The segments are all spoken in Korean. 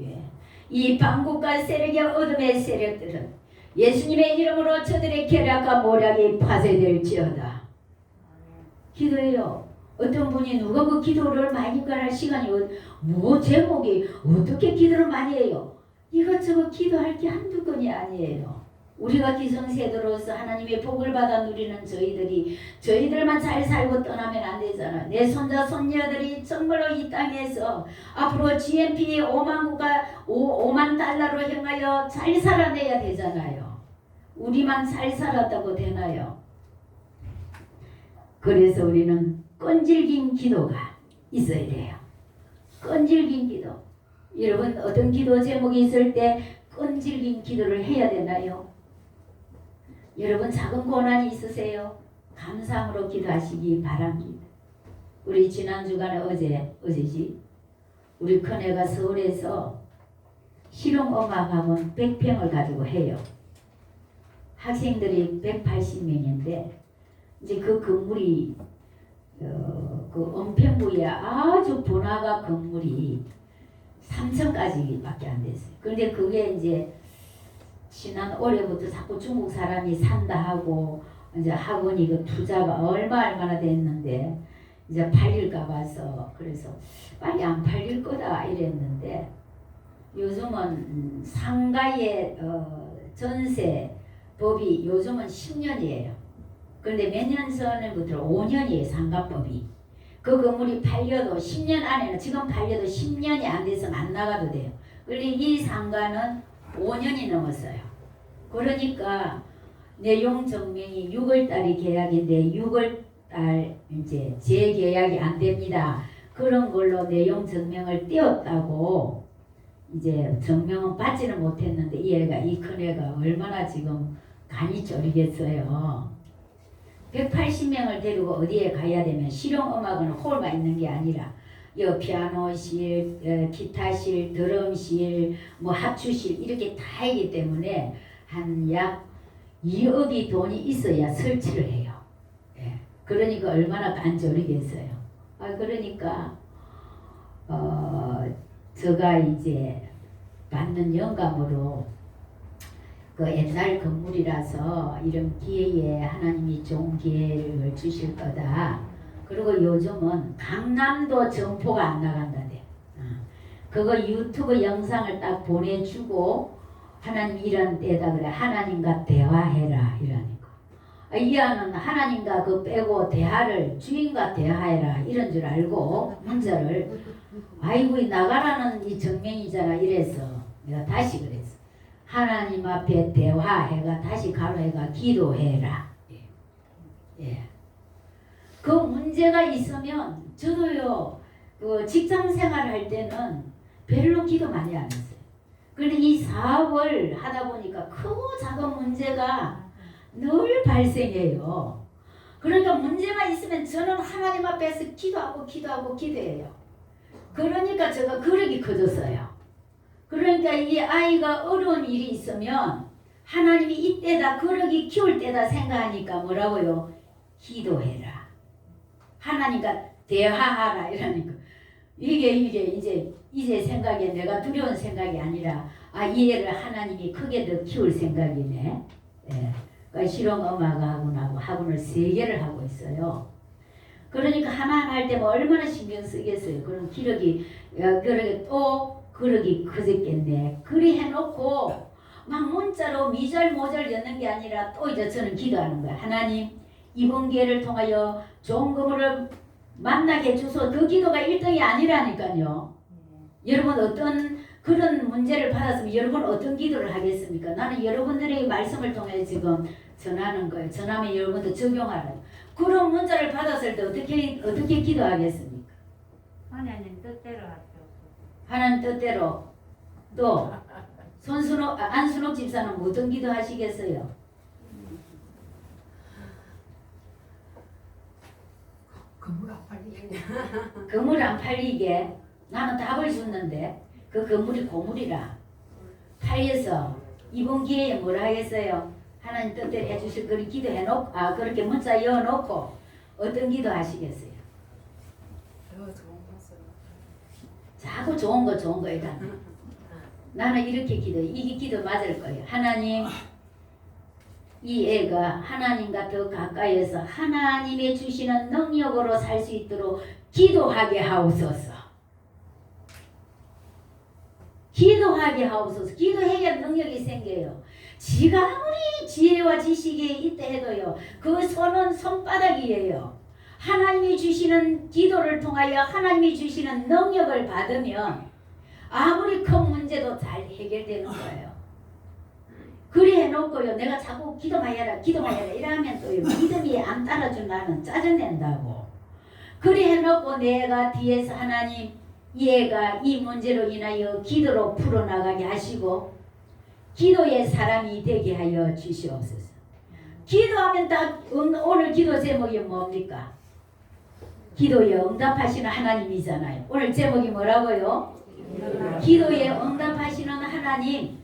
예. 이 방국과 세력의 어둠의 세력들은 예수님의 이름으로 저들의 계략과 모략이 파쇄될지어다. 기도해요. 어떤 분이 누가 그 기도를 많이 가할 시간이 어- 뭐 제목이 어떻게 기도를 많이 해요? 이것저것 기도할 게 한두 건이 아니에요. 우리가 기성세대로서 하나님의 복을 받아 누리는 저희들이 저희들만 잘 살고 떠나면 안 되잖아. 내 손자 손녀들이 정말로 이 땅에서 앞으로 GNP 5만 국가 5, 5만 달러로 향하여 잘 살아내야 되잖아요. 우리만 잘 살았다고 되나요? 그래서 우리는 끈질긴 기도가 있어야 돼요. 끈질긴 기도. 여러분 어떤 기도 제목이 있을 때 끈질긴 기도를 해야 되나요? 여러분 작은 고난이 있으세요? 감상으로 기도하시기 바랍니다. 우리 지난 주간에 어제 어제지 우리 큰애가 서울에서 실용음악학원 100평을 가지고 해요. 학생들이 180명인데 이제 그 건물이 어, 그 은평구에 아주 번화가 건물이 3층까지밖에 안 됐어요. 그런데 그게 이제 지난 올해부터 자꾸 중국 사람이 산다 하고 이제 학원이 그 투자가 얼마 얼마나 됐는데 이제 팔릴까 봐서 그래서 빨리 안 팔릴 거다 이랬는데 요즘은 음, 상가의 어, 전세 법이 요즘은 10년이에요. 그런데 몇 년 전부터 5년이에요 상가법이. 그 건물이 팔려도 10년 안에는 지금 팔려도 10년이 안 돼서 안 나가도 돼요. 그런데 이 상가는 5년이 넘었어요. 그러니까 내용 증명이 6월 달이 계약인데 6월 달 이제 재계약이 안 됩니다. 그런 걸로 내용 증명을 띄웠다고 이제 증명은 받지는 못했는데 이 애가 이 큰 애가 얼마나 지금 간이 졸이겠어요. 180명을 데리고 어디에 가야 되면 실용음악은 홀만 있는 게 아니라 여 피아노실, 어, 기타실, 드럼실, 뭐 합주실 이렇게 다 있기 때문에 한 약 2억이 돈이 있어야 설치를 해요. 예. 그러니까 얼마나 간절이겠어요. 아 그러니까 어 제가 이제 받는 영감으로 그 옛날 건물이라서 이런 기회에 하나님이 좋은 기회를 주실 거다. 그리고 요즘은 강남도 점포가 안 나간다대. 어. 그거 유튜브 영상을 딱 보내주고 하나님 이런 때다 그래 하나님과 대화해라 이러니까 아, 이 아는 하나님과 그 빼고 대화를 주인과 대화해라 이런 줄 알고 문자를 아이고 이 나가라는 이 정명이잖아 이래서 내가 다시 그랬어 하나님 앞에 대화해가 다시 가로해가 기도해라 예. 예. 그 문제가 있으면 저도요 그 직장 생활 할 때는 별로 기도 많이 안 했어요. 그런데 이 사업을 하다 보니까 크고 작은 문제가 늘 발생해요. 그러니까 문제가 있으면 저는 하나님 앞에서 기도하고 기도하고 기도해요. 그러니까 제가 그릇이 커졌어요. 그러니까 이 아이가 어려운 일이 있으면 하나님이 이때다 그릇이 키울 때다 생각하니까 뭐라고요? 기도해라. 하나님과 대화하라 이러니까 이게 이게 이제 이제 생각에 내가 두려운 생각이 아니라 아이 애를 하나님이 크게 더 키울 생각이네. 예. 그러니까 실용 음악학원하고 학원을 세 개를 하고 있어요. 그러니까 하나하나 할 때면 얼마나 신경 쓰겠어요. 그럼 기력이 야, 그러게 또 그러기 커졌겠네. 그리 해놓고 막 문자로 미절 모절 였는 게 아니라 또 이제 저는 기도하는 거야. 하나님 이번 기회를 통하여 좋은 건물을 만나게 해주소. 그 기도가 1등이 아니라니까요. 여러분 어떤 그런 문제를 받았으면 여러분 어떤 기도를 하겠습니까? 나는 여러분들의 말씀을 통해 지금 전하는 거예요. 전하면 여러분도 적용하라. 그런 문자를 받았을 때 어떻게 어떻게 기도하겠습니까? 하나님 뜻대로 하시옵소서. 하나님 뜻대로 또 손순옥 아, 안순옥 집사는 무슨 기도하시겠어요? 건물 안 팔리겠네. 건물 안 팔리게 나는 답을 줬는데 그 건물이 고물이라 팔려서 이번 기회에 뭐라 하겠어요? 하나님 뜻대로 해주실 거를 기도해놓고 아 그렇게 문자 여놓고 어떤 기도 하시겠어요? 자꾸 좋은 거 좋은 거 일단 나는 이렇게 기도해. 이게 기도 맞을 거예요. 하나님, 이 애가 하나님과 더 가까이에서 하나님의 주시는 능력으로 살 수 있도록 기도하게 하옵소서. 기도하게 하옵소서. 기도해야 능력이 생겨요. 지가 아무리 지혜와 지식이 있다 해도요. 그 손은 손바닥이에요. 하나님이 주시는 기도를 통하여 하나님이 주시는 능력을 받으면 아무리 큰 문제도 잘 해결되는 거예요. 그래 해놓고요. 내가 자꾸 기도만 해라, 기도만 해라 이러면 또 믿음이 안 따라준 나는 짜증낸다고. 그래 해놓고 내가 뒤에서 하나님 얘가 이 문제로 인하여 기도로 풀어나가게 하시고 기도의 사람이 되게 하여 주시옵소서. 기도하면 다 음, 오늘 기도 제목이 뭡니까? 기도에 응답하시는 하나님이잖아요. 오늘 제목이 뭐라고요? 기도에 응답하시는 하나님.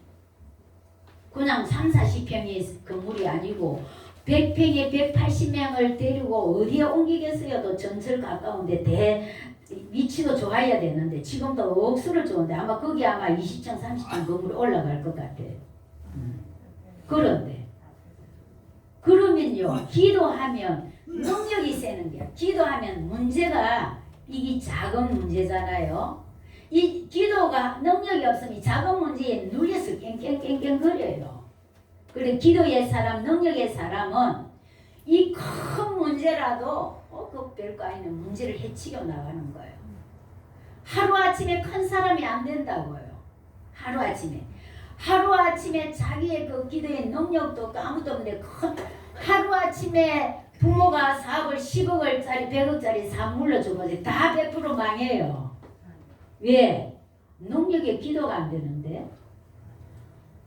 그냥 3, 40평의 건물이 아니고 100평에 180명을 데리고 어디에 옮기겠어요? 또 전철 가까운데 대 위치도 좋아야 되는데 지금도 억수를 좋은데 아마 거기 아마 20층 30층 건물 올라갈 것 같아. 음. 그런데 그러면요 기도하면 능력이 세는 게 기도하면 문제가 이게 작은 문제잖아요. 이 기도가 능력이 없으면 이 작은 문제에 눌려서 깽깽깽깽 거려요. 그래 기도의 사람, 능력의 사람은 이 큰 문제라도 어, 그 별거 아닌 문제를 해치겨 나가는 거예요. 하루 아침에 큰 사람이 안 된다고요. 하루 아침에 하루 아침에 자기의 그 기도의 능력도 아무도 없는데 큰 하루 아침에 부모가 사업을 10억을짜리 100억짜리 사업 물려주면 다100% 망해요. 왜? 능력에 기도가 안 되는데.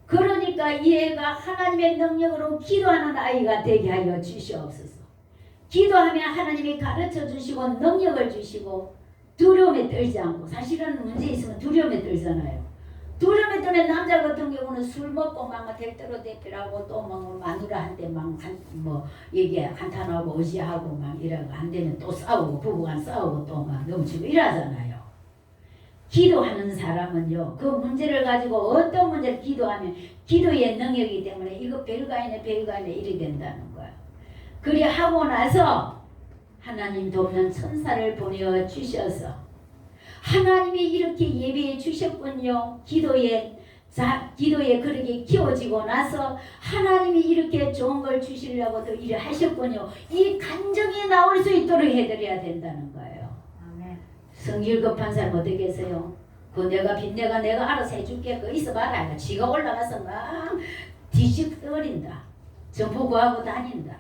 그러니까 이 애가 하나님의 능력으로 기도하는 아이가 되게 하여 주시옵소서. 기도하면 하나님이 가르쳐 주시고 능력을 주시고 두려움에 떨지 않고 사실은 문제 있으면 두려움에 떨잖아요. 두려움에 떨면 남자 같은 경우는 술 먹고 막 대대로 대피하고 또막 마누라한테 막뭐 얘기 한탄하고 의지하고 막 이러고 안 되면 또 싸우고 부부간 싸우고 또 막 넘치고 이러잖아요. 기도하는 사람은요 그 문제를 가지고 어떤 문제를 기도하면 기도의 능력이기 때문에 이거 별거 아니네 별거 아니네 이래 된다는 거야. 그래 하고 나서 하나님 돕는 천사를 보내어 주셔서 하나님이 이렇게 예배해 주셨군요. 기도에 자, 기도에 그렇게 키워지고 나서 하나님이 이렇게 좋은 걸 주시려고 또 일을 하셨군요. 이 간정이 나올 수 있도록 해드려야 된다는. 아멘. 성질 급한 사람 어떻겠어요? 그 내가 빚내가 내가 알아서 해줄게. 그 있어봐라. 지가 올라가서 막 뒤집어버린다. 정보 구하고 다닌다.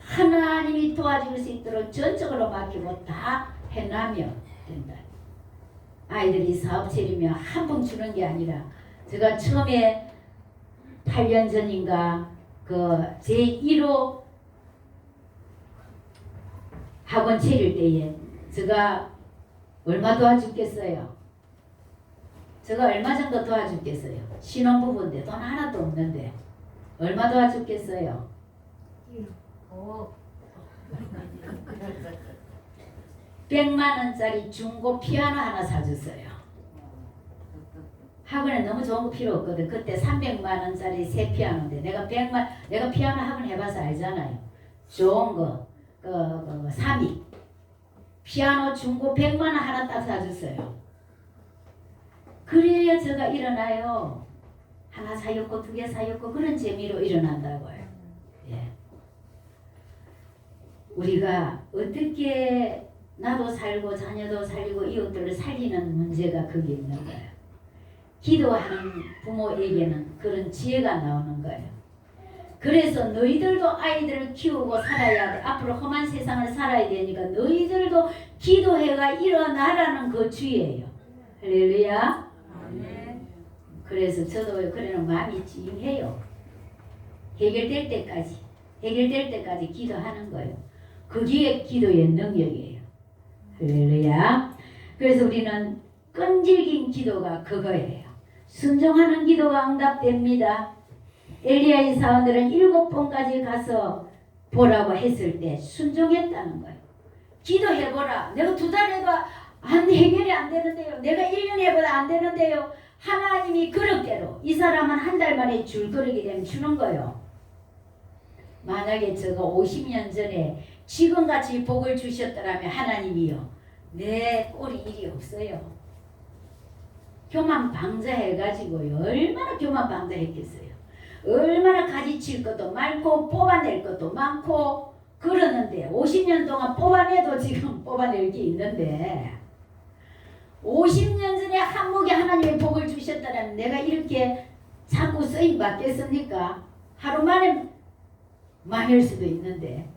하나님이 도와줄 수 있도록 전적으로 맡기고 다 해나면 된다. 아이들이 사업 차리면 한번 주는 게 아니라 제가 처음에 8년 전인가 그 제1호 학원 차릴 때에 제가 얼마 도와줬겠어요? 제가 얼마 정도 도와줬겠어요? 신혼부부인데 돈 하나도 없는데 얼마 도와줬겠어요? 오. 100만 원짜리 중고 피아노 하나 사줬어요. 학원에 너무 좋은 거 필요 없거든. 그때 300만 원짜리 새 피아노인데 내가 100만 내가 피아노 학원 해봐서 알잖아요. 좋은 거, 그, 그 3위. 피아노 중고 100만 원 하나 딱 사줬어요. 그래야 제가 일어나요. 하나 사였고 두 개 사였고 그런 재미로 일어난다고요. 예. 우리가 어떻게 나도 살고 자녀도 살리고 이웃들을 살리는 문제가 거기 있는 거예요. 기도하는 부모에게는 그런 지혜가 나오는 거예요. 그래서 너희들도 아이들을 키우고 살아야 돼. 앞으로 험한 세상을 살아야 되니까 너희들도 기도해가 일어나라는 그 주의예요. 할렐루야. 아멘. 그래서 저도 그러는 마음이 찡해요. 해결될 때까지, 해결될 때까지 기도하는 거예요. 그게 기도의 능력이에요. 할렐루야. 그래서 우리는 끈질긴 기도가 그거예요. 순종하는 기도가 응답됩니다. 엘리야의 사원들은 일곱 번까지 가서 보라고 했을 때 순종했다는 거예요. 기도해보라. 내가 두 달 해도 안 해결이 안 되는데요. 내가 1년 해봐도 안 되는데요. 하나님이 그릇대로 이 사람은 한 달 만에 줄 거르게 되면 주는 거요. 만약에 저가 50년 전에 지금같이 복을 주셨더라면 하나님이요. 내 꼴이 일이 없어요. 교만 방자해가지고요. 얼마나 교만 방자했겠어요. 얼마나 가지칠 것도 많고 뽑아낼 것도 많고 그러는데 50년 동안 뽑아내도 지금 뽑아낼 게 있는데 50년 전에 한목에 하나님의 복을 주셨다면 내가 이렇게 자꾸 쓰임 받겠습니까? 하루 만에 망할 수도 있는데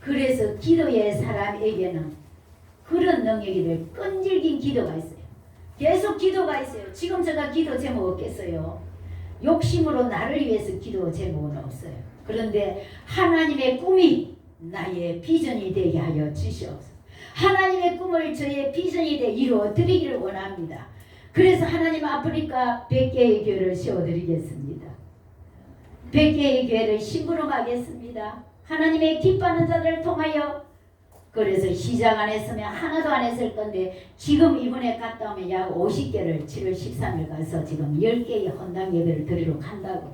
그래서 기도의 사람에게는 그런 능력이 될 끈질긴 기도가 있어요. 계속 기도가 있어요. 지금 제가 기도 제목 없겠어요. 욕심으로 나를 위해서 기도 제목은 없어요. 그런데 하나님의 꿈이 나의 비전이 되게 하여 주시옵소서. 하나님의 꿈을 저의 비전이 되게 이루어 드리기를 원합니다. 그래서 하나님 아프리카 100개의 교회를 세워드리겠습니다. 100개의 교회를 심부름하겠습니다. 하나님의 기뻐하는 자들을 통하여 그래서 시장 안 했으면 하나도 안 했을 건데 지금 이번에 갔다 오면 약 50개를 7월 13일 가서 지금 10개의 헌당 예배를 드리러 간다고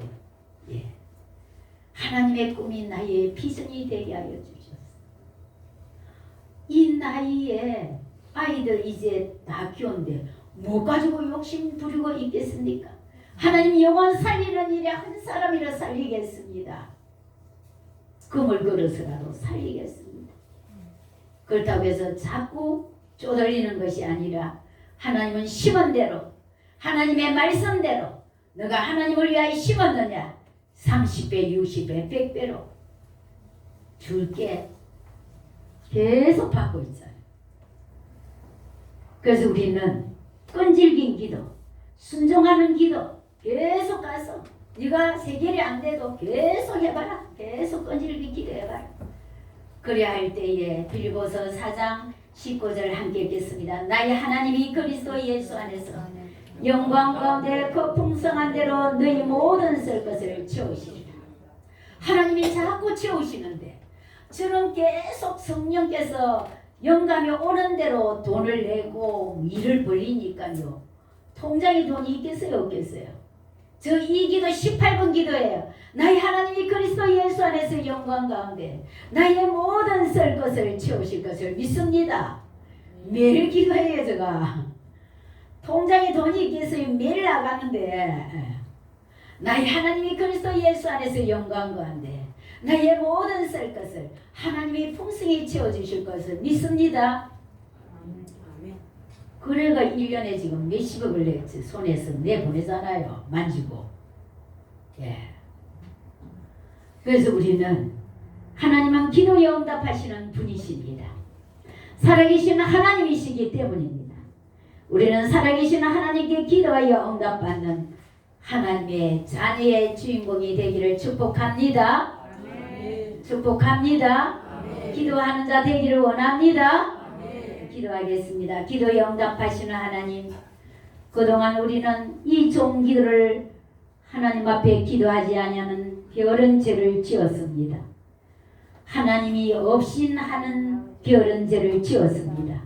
예. 하나님의 꿈이 나의 비전이 되게 하여 주셨어. 이 나이에 아이들 이제 다 키웠는데 뭐 가지고 욕심 부리고 있겠습니까? 하나님 영원 살리는 일에 한 사람이라 살리겠습니다. 금을 걸어서라도 살리겠습니다. 그렇다고 해서 자꾸 쪼들리는 것이 아니라 하나님은 심은 대로 하나님의 말씀대로 너가 하나님을 위하여 심었느냐 30배, 60배, 100배로 줄게 계속 받고 있어요. 그래서 우리는 끈질긴 기도, 순종하는 기도 계속 가서 네가 세결이 안 돼도 계속 해봐라. 계속 끈질긴 기도 해봐라. 그래야 할 때에 빌보서 4장 19절 함께 읽겠습니다. 나의 하나님이 그리스도 예수 안에서 영광 가운데 그 풍성한 대로 너희 모든 쓸 것을 채우시리라. 하나님이 자꾸 채우시는데 저는 계속 성령께서 영감이 오는 대로 돈을 내고 일을 벌리니까요. 통장에 돈이 있겠어요 없겠어요? 저 이 기도 18분 기도예요. 나의 하나님이 그리스도 예수 안에서 영광 가운데 나의 모든 쓸 것을 채우실 것을 믿습니다. 매일 기도해요 제가. 통장에 돈이 있겠어요. 매일 나가는데 나의 하나님이 그리스도 예수 안에서 영광 가운데 나의 모든 쓸 것을 하나님이 풍성히 채워주실 것을 믿습니다. 그래가 1년에 지금 몇십억을 내 손에서 내보내잖아요. 만지고. 예. 그래서 우리는 하나님은 기도에 응답하시는 분이십니다. 살아계신 하나님이시기 때문입니다. 우리는 살아계신 하나님께 기도하여 응답받는 하나님의 자녀의 주인공이 되기를 축복합니다. 축복합니다. 기도하는 자 되기를 원합니다. 기도하겠습니다. 기도에 응답하시는 하나님, 그동안 우리는 이 좋은 기도를 하나님 앞에 기도하지 아니하는 별은 죄를 지었습니다. 하나님이 없인 하는 별은 죄를 지었습니다.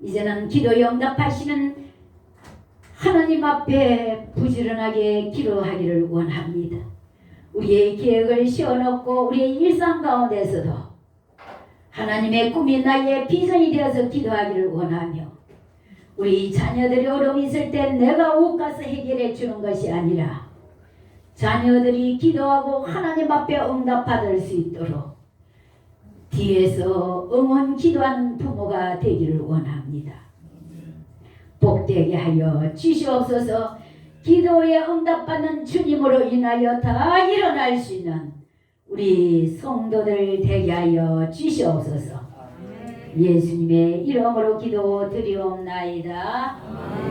이제는 기도에 응답하시는 하나님 앞에 부지런하게 기도하기를 원합니다. 우리의 계획을 세워놓고 우리의 일상 가운데서도 하나님의 꿈이 나의 비전이 되어서 기도하기를 원하며 우리 자녀들이 어려움이 있을 때 내가 옥 가서 해결해 주는 것이 아니라 자녀들이 기도하고 하나님 앞에 응답받을 수 있도록 뒤에서 응원 기도하는 부모가 되기를 원합니다. 복되게 하여 주시옵소서 기도에 응답받는 주님으로 인하여 다 일어날 수 있는 우리 성도들 되게 하여 주시옵소서. 예수님의 이름으로 기도 드리옵나이다.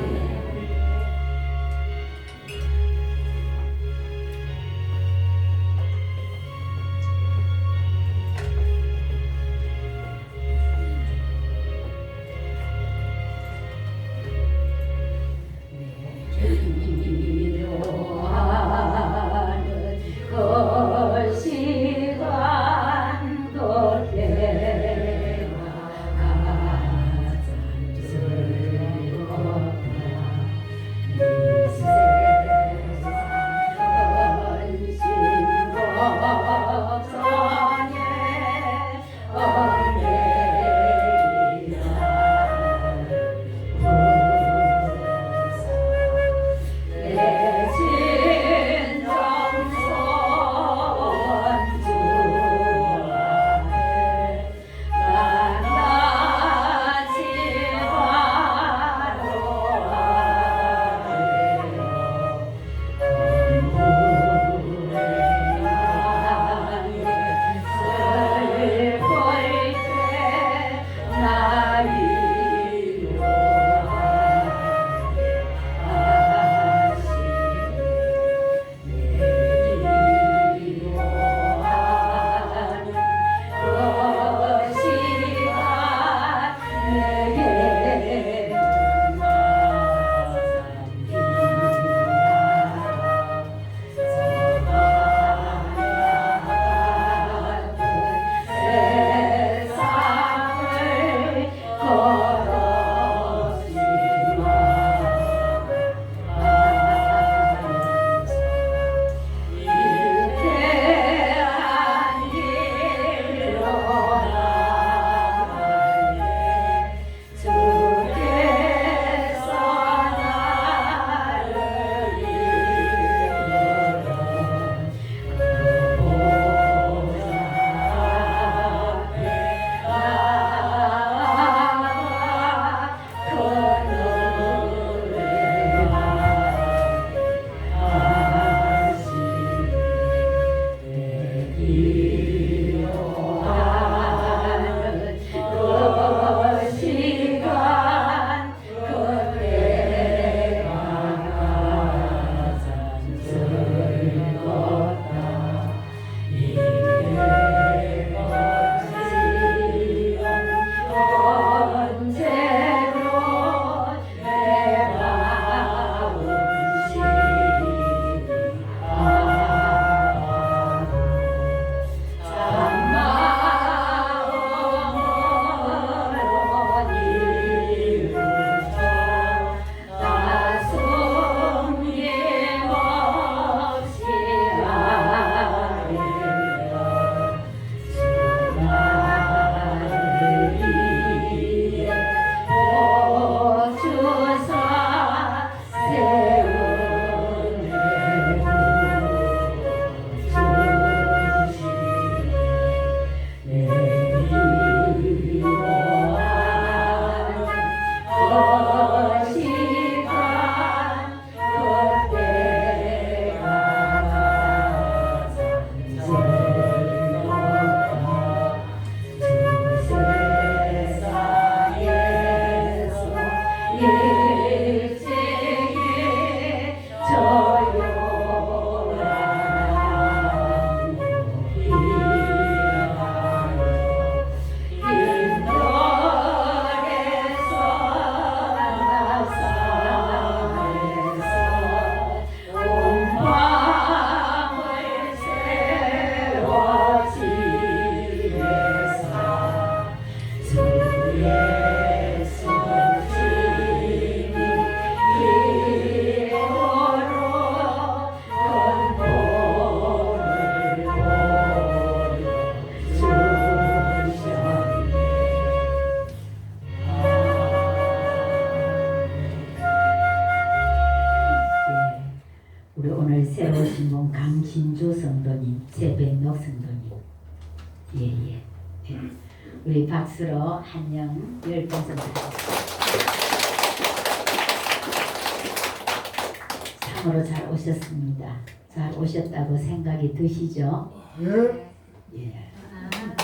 참으로 잘 오셨습니다. 잘 오셨다고 생각이 드시죠? 예. 예. 아,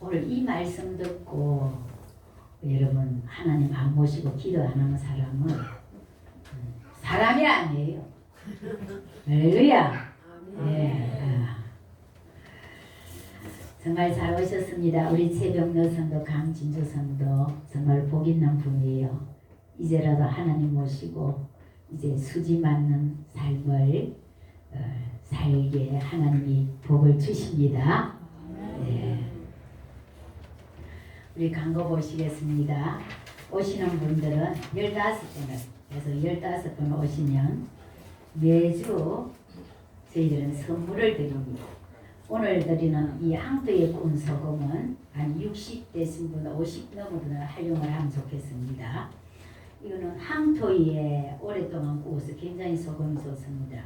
오늘 이 말씀 듣고 여러분 하나님 안 모시고 기도 안 하는 사람은 음, 사람이 아니에요. 할렐루야. 예. 아. 정말 잘 오셨습니다. 우리 최병로 성도 강진주 성도 정말 복 있는 분이에요. 이제라도 하나님 모시고 이제 수지 맞는 삶을 어, 살게 하나님이 복을 주십니다. 네. 우리 광고 보시겠습니다. 오시는 분들은 15분을 그래서 15분 오시면 매주 저희들은 선물을 드립니다. 오늘 드리는 이 항도의 꾼 소금은 한 60 되신 분, 50 넘은 분은 활용을 하면 좋겠습니다. 이거는 항토에 오랫동안 구워서 굉장히 소금이 좋습니다.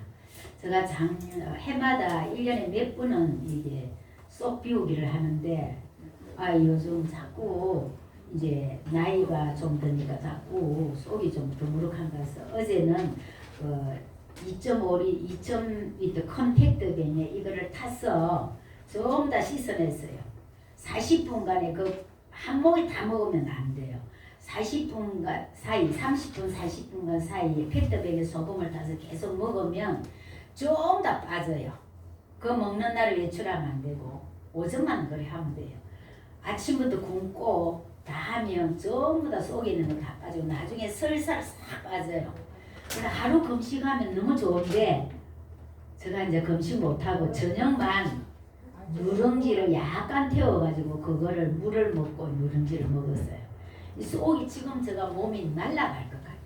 제가 작년 해마다 1년에 몇 번은 이게 쏙 비우기를 하는데 아 요즘 자꾸 이제 나이가 좀 드니까 자꾸 속이 좀 드무룩한가 해서 어제는 어 2.5리 2.2 컨택트 벤에 이거를 타서 좀다 씻어냈어요. 40분간에 그 한 모기 다 먹으면 안 돼요. 40분간 사이 30분 40분간 사이에 페트병에 소금을 타서 계속 먹으면 좀다 빠져요. 그 먹는 날을 외출하면 안 되고 오전만 그래 하면 돼요. 아침부터 굶고 다 하면 전부 다 속에 있는 거 다 빠지고 나중에 설살 싹 빠져요. 그래서 하루 금식하면 너무 좋은데 제가 이제 금식 못하고 저녁만 누룽지를 약간 태워가지고 그거를 물을 먹고 누룽지를 먹었어요. 이 속이 지금 제가 몸이 날아갈 것 같아요.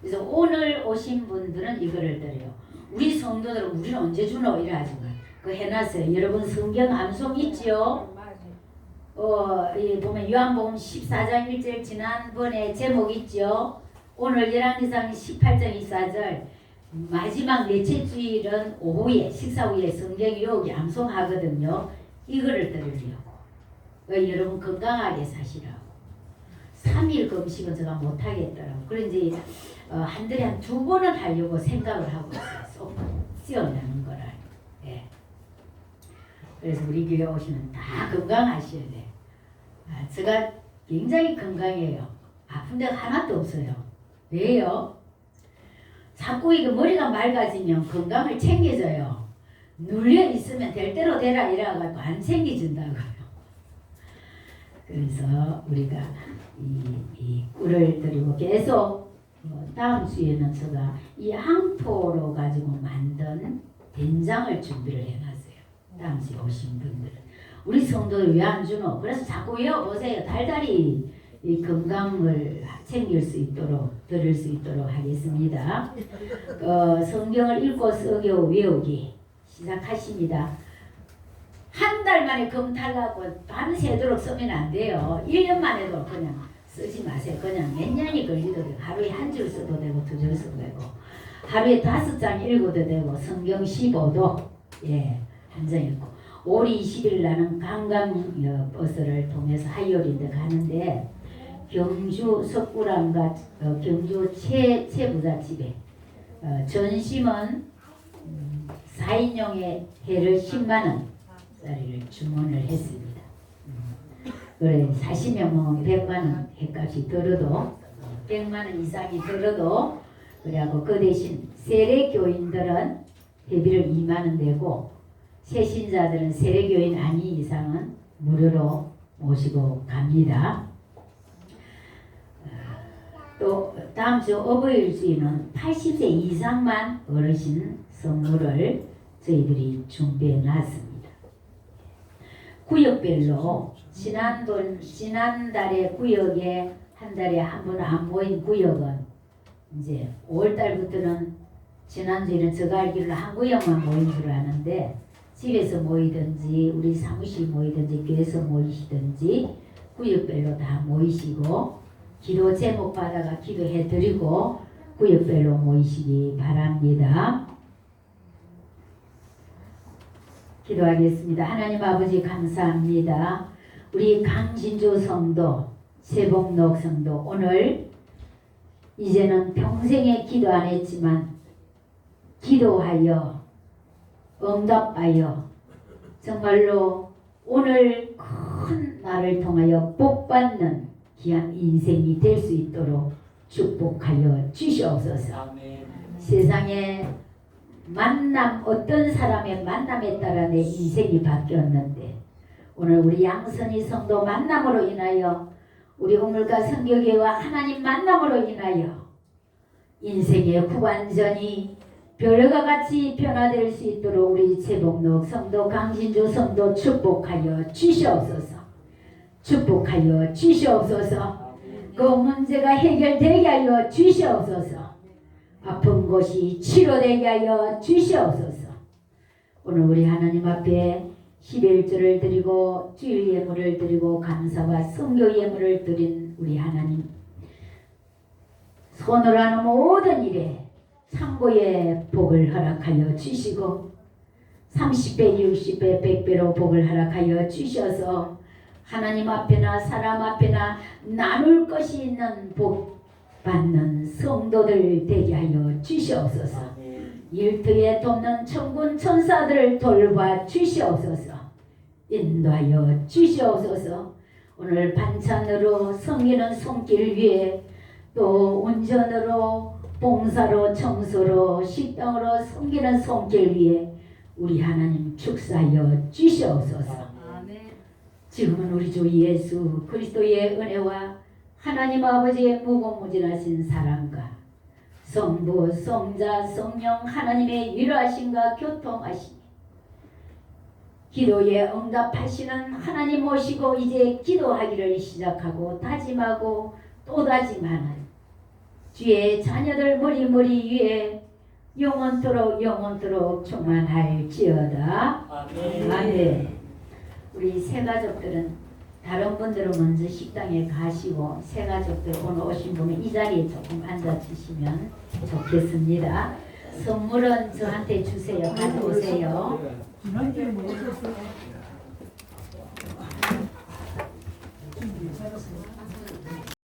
그래서 오늘 오신 분들은 이거를 드려요. 우리 성도들은 우리는 언제 주노 이래가지고 그 해놨어요. 여러분 성경 암송 있지요? 어, 이 보면 요한복음 14장 1절 지난번에 제목 있죠? 오늘 열왕기상 18장 24절 마지막 넷째 주일은 오후에 식사 후에 성경 여기 암송하거든요. 이거를 들으려고. 어, 여러분 건강하게 사시라고. 3일 금식은 제가 못 하겠더라고. 그래 이제 어, 한 달에 한 두 번은 하려고 생각을 하고 있어요. 쏙 찌어내는 거를. 예. 그래서 우리 교회 오시면 다 건강하셔야 돼. 아, 제가 굉장히 건강해요. 아픈 데가 하나도 없어요. 왜요? 자꾸 이거 머리가 맑아지면 건강을 챙겨줘요. 눌려 있으면 될 대로 되라 이래가지고 안 챙겨준다고요. 그래서 우리가 이, 이 꿀을 드리고 계속 어, 다음 주에는 제가 이 항토로 가지고 만든 된장을 준비를 해놨어요. 다음 주에 오신 분들은 우리 성도들 왜 안 주노? 그래서 자꾸 외워보세요. 달달이 이 건강을 챙길 수 있도록 들을 수 있도록 하겠습니다. 어, 성경을 읽고 쓰고 외우기 시작하십니다. 한 달 만에 검탈하고 밤새도록 쓰면 안 돼요. 1년만 해도 그냥 쓰지 마세요. 그냥 몇 년이 걸리도 되고 하루에 한 줄 써도 되고 두 줄 써도 되고 하루에 다섯 장 읽어도 되고 성경 15도 예, 한 장 읽고 5월 20일 나는 관광 어, 버스를 통해서 하이올인데 가는데 경주 석굴암과 어, 경주 최, 최부잣집에 어, 전심은 음, 4인용의 회를 10만원 짜리를 주문을 했습니다. 음, 그래 40명 먹으면 100만원 회값이 들어도 100만원 이상이 들어도 그래갖고 그 대신 세례 교인들은 회비를 2만원 내고 새신자들은 세례교인 아닌 이상은 무료로 모시고 갑니다. 또 다음 주 어버이일 주에는 80세 이상만 어르신 선물을 저희들이 준비해 놨습니다. 구역별로 지난번 지난달에 구역에 한 달에 한 번 안 모인 구역은 이제 5월 달부터는 지난주에는 제가 알기로는 한 구역만 모인 줄 아는데 집에서 모이든지 우리 사무실 모이든지 교회에서 모이시든지 구역별로 다 모이시고 기도 제목 받아가 기도해 드리고 구역별로 모이시기 바랍니다. 기도하겠습니다. 하나님 아버지 감사합니다. 우리 강진주 성도, 세복록 성도 오늘 이제는 평생에 기도 안 했지만 기도하여 응답하여 정말로 오늘 큰 날을 통하여 복받는 귀한 인생이 될 수 있도록 축복하여 주시옵소서. 아멘. 세상에 만남 어떤 사람의 만남에 따라 내 인생이 바뀌었는데 오늘 우리 양선이 성도 만남으로 인하여 우리 우물가 성교계와 하나님 만남으로 인하여 인생의 후반전이 별과 같이 변화될 수 있도록 우리 제복록 성도 강진주 성도 축복하여 주시옵소서. 축복하여 주시옵소서. 그 문제가 해결되게 하여 주시옵소서 아픈 곳이 치료되게 하여 주시옵소서. 오늘 우리 하나님 앞에 11조를 드리고 주일 예물을 드리고 감사와 성교 예물을 드린 우리 하나님 손으로 하는 모든 일에 참고의 복을 허락하여 주시고 30배, 60배, 100배로 복을 허락하여 주셔서 하나님 앞에나 사람 앞에나 나눌 것이 있는 복 받는 성도들 되게 하여 주시옵소서. 일터에 돕는 천군 천사들을 돌봐 주시옵소서. 인도하여 주시옵소서. 오늘 반찬으로 섬기는 손길 위에 또 운전으로 봉사로 청소로 식당으로 섬기는 손길 위에 우리 하나님 축사하여 주시옵소서. 지금은 우리 주 예수 그리스도의 은혜와 하나님 아버지의 무궁무진하신 사랑과 성부, 성자, 성령 하나님의 위로하심과 교통하심 기도에 응답하시는 하나님 모시고 이제 기도하기를 시작하고 다짐하고 또 다짐하는 주의 자녀들 머리머리 위에 영원토록 영원토록 충만할지어다 아멘. 아멘. 우리 새 가족들은 다른 분들은 먼저 식당에 가시고 새 가족들 오늘 오신 분은 이 자리에 조금 앉아 주시면 좋겠습니다. 선물은 저한테 주세요. 가져오세요.